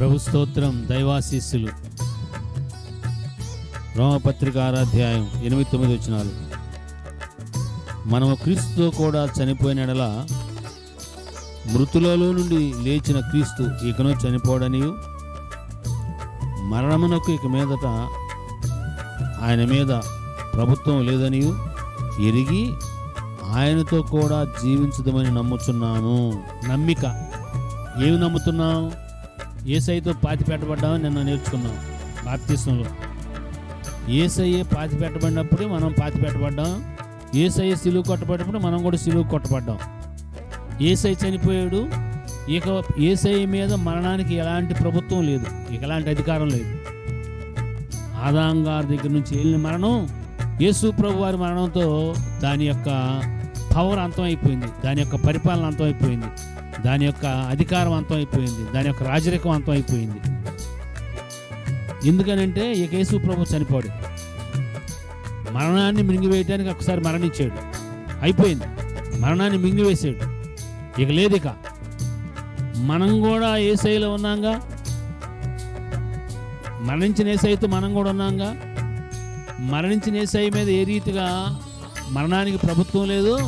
ప్రభు స్తోత్రం దైవాశీస్సులు. రోమపత్రిక ఆరాధ్యాయం ఎనిమిది తొమ్మిది వచ్చినాలు మనము క్రీస్తుతో కూడా చనిపోయిన ఎడల మృతులలో నుండి లేచిన క్రీస్తు ఇకను చనిపోడని మరణమునకు ఇక మీదట ఆయన మీద ప్రభుత్వం లేదనియు ఎరిగి ఆయనతో కూడా జీవించదమని నమ్ముచున్నాము. నమ్మిక. ఏమి నమ్ముతున్నాం ఏసైతో పాతి పెట్టబడ్డామని నిన్న నేర్చుకున్నాం. బాప్తిస్తంలో. ఏసయ్యే పాతి పెట్టబడినప్పుడే మనం పాతి పెట్టబడ్డాం ఏసయ్య సిలువు కొట్టబడినప్పుడు మనం కూడా సిలువు కొట్టబడ్డాం. ఏసై చనిపోయాడు. ఇక ఏసై మీద మరణానికి ఎలాంటి ప్రభుత్వం లేదు. ఇక ఎలాంటి అధికారం లేదు. ఆదాం గారి దగ్గర నుంచి వెళ్ళిన మరణం యేసు ప్రభు వారి మరణంతో దాని యొక్క పవర్ అంతం అయిపోయింది. దాని యొక్క పరిపాలన అంతం అయిపోయింది. దాని యొక్క అధికారం అంతం అయిపోయింది దాని యొక్క రాజరికం అంతం అయిపోయింది ఎందుకనంటే ఇక కేసు ప్రభు చనిపోడు. మరణాన్ని మింగివేయడానికి ఒకసారి మరణించాడు. అయిపోయింది. మరణాన్ని మింగివేసాడు ఇక లేదు ఇక. మనం కూడా ఏ శైలిలో ఉన్నాంగా? మరణించిన ఏసైతో మనం కూడా ఉన్నాంగా? మరణించిన ఏసై మీద ఏ రీతిగా మరణానికి ప్రభుత్వం లేదు?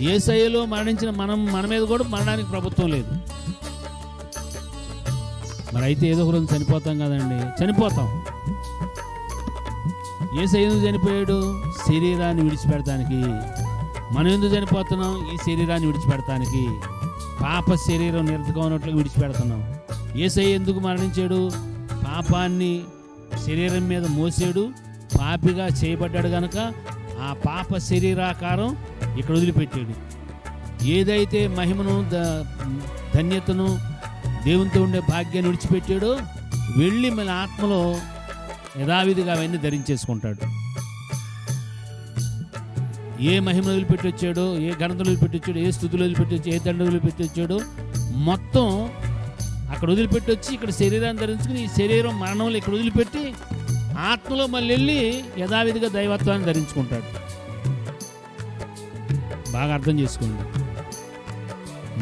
ఏసైలో మరణించిన మనం మన మీద కూడా మరణానికి ప్రభుత్వం లేదు. మరి అయితే ఏదో ఒక రోజు చనిపోతాం కదండి. చనిపోతాం. ఏసై ఎందుకు చనిపోయాడు? శరీరాన్ని విడిచిపెడతానికి మనం ఎందుకు చనిపోతున్నాం? ఈ శరీరాన్ని విడిచిపెడతానికి పాప శరీరం నిరతగా విడిచిపెడుతున్నాం. ఏసై ఎందుకు మరణించాడు? పాపాన్ని శరీరం మీద మోసాడు. పాపిగా చేయబడ్డాడు కనుక ఆ పాప శరీరాకారం ఇక్కడ వదిలిపెట్టాడు ఏదైతే మహిమను ద- ధన్యతను దేవునితో ఉండే భాగ్యాన్ని విడిచిపెట్టాడో వెళ్ళి మన ఆత్మలో యథావిధిగా అవన్నీ ధరించేసుకుంటాడు. ఏ మహిమ వదిలిపెట్టి వచ్చాడో ఏ గణతలు వదిలిపెట్టి వచ్చాడో ఏ స్థుతులు వదిలిపెట్టి వచ్చాడో ఏ దండలు వదిలిపెట్టి వచ్చాడో మొత్తం అక్కడ వదిలిపెట్టి వచ్చి ఇక్కడ శరీరాన్ని ధరించుకుని ఈ శరీరం మరణంలో ఇక్కడ వదిలిపెట్టి ఆత్మలో మళ్ళీ వెళ్ళి యథావిధిగా దైవత్వాన్ని ధరించుకుంటాడు. బాగా అర్థం చేసుకోండి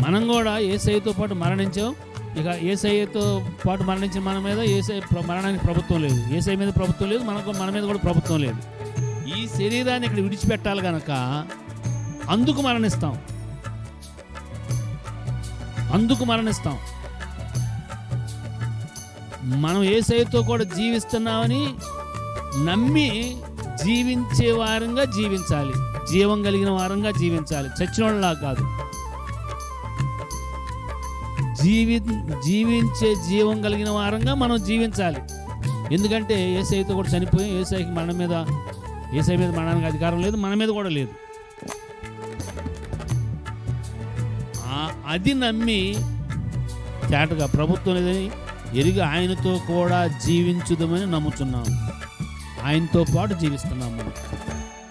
మనం కూడా ఏసైతో పాటు మరణించాం. ఇక ఏసఐతో పాటు మరణించిన మన మీద ఏసై మరణానికి ప్రభుత్వం లేదు. ఏసై మీద ప్రభుత్వం లేదు మనకు మన మీద కూడా ప్రభుత్వం లేదు. ఈ శరీరాన్ని ఇక్కడ విడిచిపెట్టాలి కనుక అందుకు మరణిస్తాం. అందుకు మరణిస్తాం. మనం ఏసైతో కూడా జీవిస్తున్నామని నమ్మి జీవించే వారంగా జీవించాలి. జీవం కలిగిన వారంగా జీవించాలి. చచ్చినోళ్ళలా కాదు. జీవి జీవించే జీవం కలిగిన వారంగా మనం జీవించాలి. ఎందుకంటే ఏసైతో కూడా చనిపోయి ఏసైకి మన మీద ఏసై మీద మరణానికి అధికారం లేదు మన మీద కూడా లేదు. అది నమ్మి తేటగా ప్రభుత్వం లేదని ఎరిగి ఆయనతో కూడా జీవించుదామని నమ్ముతున్నాం ఆయనతో పాటు జీవిస్తున్నాం మనం.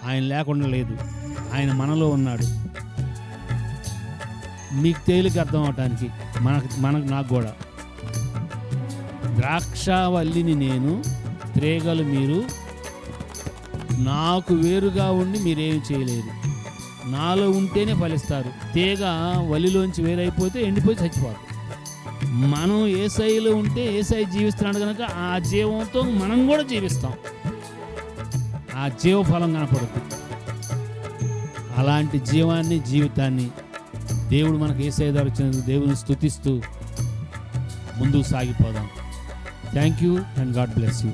ఆయన లేకుండా లేదు. ఆయన మనలో ఉన్నాడు. మీకు తేలిక అర్థం అవటానికి మనకు మనకు నాకు కూడా. ద్రాక్షవల్లిని నేను త్రేగలు మీరు నాకు వేరుగా ఉండి మీరేమి చేయలేరు. నాలో ఉంటేనే ఫలిస్తారు. తీగ వలిలోంచి వేరైపోతే ఎండిపోయి చచ్చిపోతుంది మనం ఏ ఉంటే ఏ జీవిస్తున్నాడు కనుక ఆ జీవంతో మనం కూడా జీవిస్తాం. ఆ జీవఫలం కనపడుతుంది అలాంటి జీవాన్ని జీవితాన్ని దేవుడు మనకు ఏ సైదారు వచ్చినందుకు దేవుని స్తుతిస్తూ ముందుకు సాగిపోదాం. Thank you and God bless you